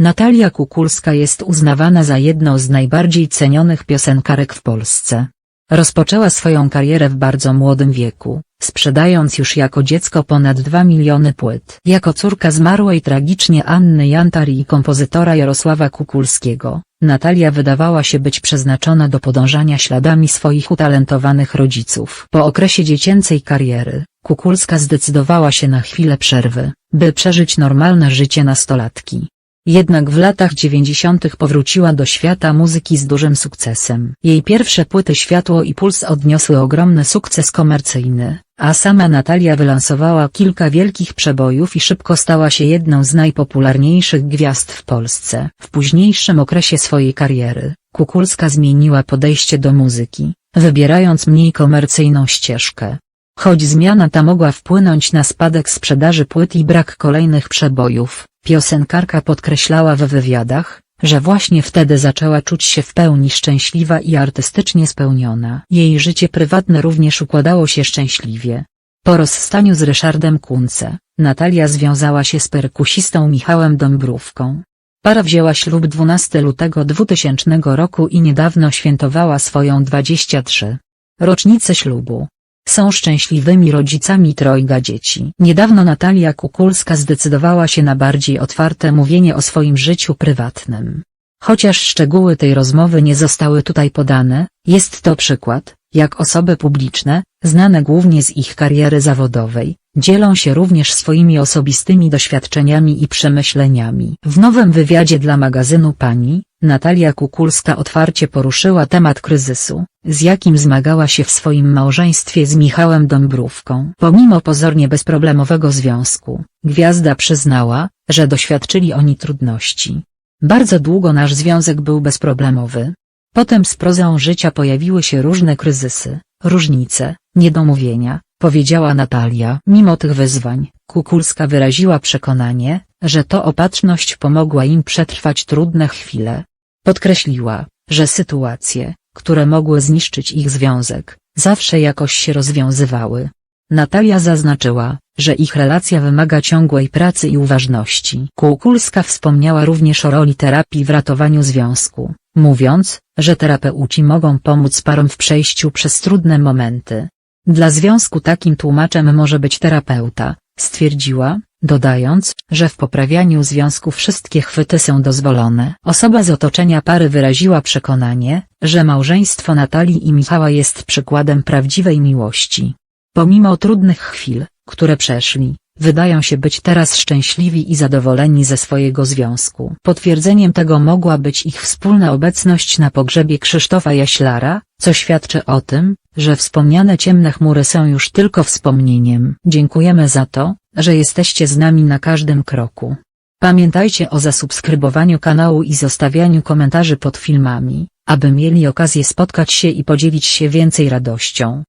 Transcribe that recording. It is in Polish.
Natalia Kukulska jest uznawana za jedną z najbardziej cenionych piosenkarek w Polsce. Rozpoczęła swoją karierę w bardzo młodym wieku, sprzedając już jako dziecko ponad 2 miliony płyt. Jako córka zmarłej tragicznie Anny Jantari i kompozytora Jarosława Kukulskiego, Natalia wydawała się być przeznaczona do podążania śladami swoich utalentowanych rodziców. Po okresie dziecięcej kariery, Kukulska zdecydowała się na chwilę przerwy, by przeżyć normalne życie nastolatki. Jednak w latach 90. powróciła do świata muzyki z dużym sukcesem. Jej pierwsze płyty Światło i Puls odniosły ogromny sukces komercyjny, a sama Natalia wylansowała kilka wielkich przebojów i szybko stała się jedną z najpopularniejszych gwiazd w Polsce. W późniejszym okresie swojej kariery, Kukulska zmieniła podejście do muzyki, wybierając mniej komercyjną ścieżkę. Choć zmiana ta mogła wpłynąć na spadek sprzedaży płyt i brak kolejnych przebojów, piosenkarka podkreślała w wywiadach, że właśnie wtedy zaczęła czuć się w pełni szczęśliwa i artystycznie spełniona. Jej życie prywatne również układało się szczęśliwie. Po rozstaniu z Ryszardem Kunce, Natalia związała się z perkusistą Michałem Dąbrówką. Para wzięła ślub 12 lutego 2000 roku i niedawno świętowała swoją 23. rocznicę ślubu. Są szczęśliwymi rodzicami trojga dzieci. Niedawno Natalia Kukulska zdecydowała się na bardziej otwarte mówienie o swoim życiu prywatnym. Chociaż szczegóły tej rozmowy nie zostały tutaj podane, jest to przykład, jak osoby publiczne, znane głównie z ich kariery zawodowej, dzielą się również swoimi osobistymi doświadczeniami i przemyśleniami. W nowym wywiadzie dla magazynu Pani, Natalia Kukulska otwarcie poruszyła temat kryzysu, z jakim zmagała się w swoim małżeństwie z Michałem Dąbrówką. Pomimo pozornie bezproblemowego związku, gwiazda przyznała, że doświadczyli oni trudności. Bardzo długo nasz związek był bezproblemowy. Potem z prozą życia pojawiły się różne kryzysy, różnice, niedomówienia, powiedziała Natalia. Mimo tych wyzwań, Kukulska wyraziła przekonanie, że to opatrzność pomogła im przetrwać trudne chwile. Podkreśliła, że sytuacje, które mogły zniszczyć ich związek, zawsze jakoś się rozwiązywały. Natalia zaznaczyła, że ich relacja wymaga ciągłej pracy i uważności. Kukulska wspomniała również o roli terapii w ratowaniu związku, mówiąc, że terapeuci mogą pomóc parom w przejściu przez trudne momenty. Dla związku takim tłumaczem może być terapeuta, stwierdziła, dodając, że w poprawianiu związku wszystkie chwyty są dozwolone. Osoba z otoczenia pary wyraziła przekonanie, że małżeństwo Natalii i Michała jest przykładem prawdziwej miłości. Pomimo trudnych chwil, które przeszli, wydają się być teraz szczęśliwi i zadowoleni ze swojego związku. Potwierdzeniem tego mogła być ich wspólna obecność na pogrzebie Krzysztofa Jaślara, co świadczy o tym, że wspomniane ciemne chmury są już tylko wspomnieniem. Dziękujemy za to, że jesteście z nami na każdym kroku. Pamiętajcie o zasubskrybowaniu kanału i zostawianiu komentarzy pod filmami, aby mieli okazję spotkać się i podzielić się więcej radością.